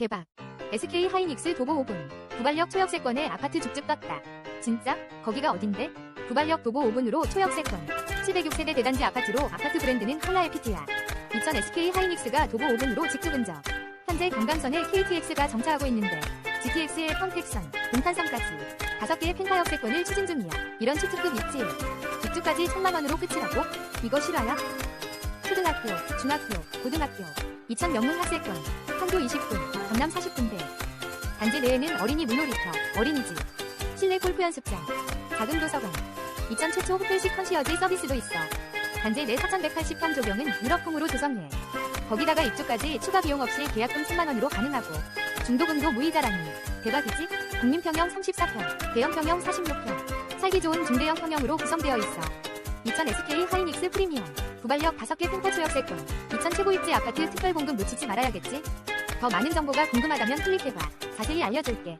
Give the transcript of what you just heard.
대박. SK 하이닉스 도보 5분. 구발력 초역세권에 아파트 쭉쭉 떴다. 진짜? 거기가 어딘데? 구발력 도보 5분으로 초역세권. 706세대 대단지 아파트로 아파트 브랜드는 컬라에피트야. 2000 SK 하이닉스가 도보 5분으로 직주 근접. 현재 금강선에 KTX가 정차하고 있는데 GTX의 평택선, 동탄선까지 5개의 펜타역 세권을 추진 중이야. 이런 추특급 있지? 직주까지 천만 원으로 끝이라고? 이거 실화야? 초등학교, 중학교, 고등학교, 2000 명문 학세권, 판교 20분, 경남 40분대. 단지 내에는 어린이 물놀이터, 어린이집, 실내 골프 연습장, 작은 도서관, 2000 최초 호텔식 컨시어지 서비스도 있어. 단지 내 4183 조경은 유럽풍으로 조성해. 거기다가 입주까지 추가 비용 없이 계약금 10만원으로 가능하고, 중도금도 무이자라니. 대박이지? 국민평형 34평, 대형평형 46평, 살기 좋은 중대형 평형으로 구성되어 있어. 2000 SK 하이닉스 프리미엄, 구발력 5개 펜타 초역세권, 2000 최고 입지 아파트 특별 공급 놓치지 말아야겠지? 더 많은 정보가 궁금하다면 클릭해봐. 자세히 알려줄게.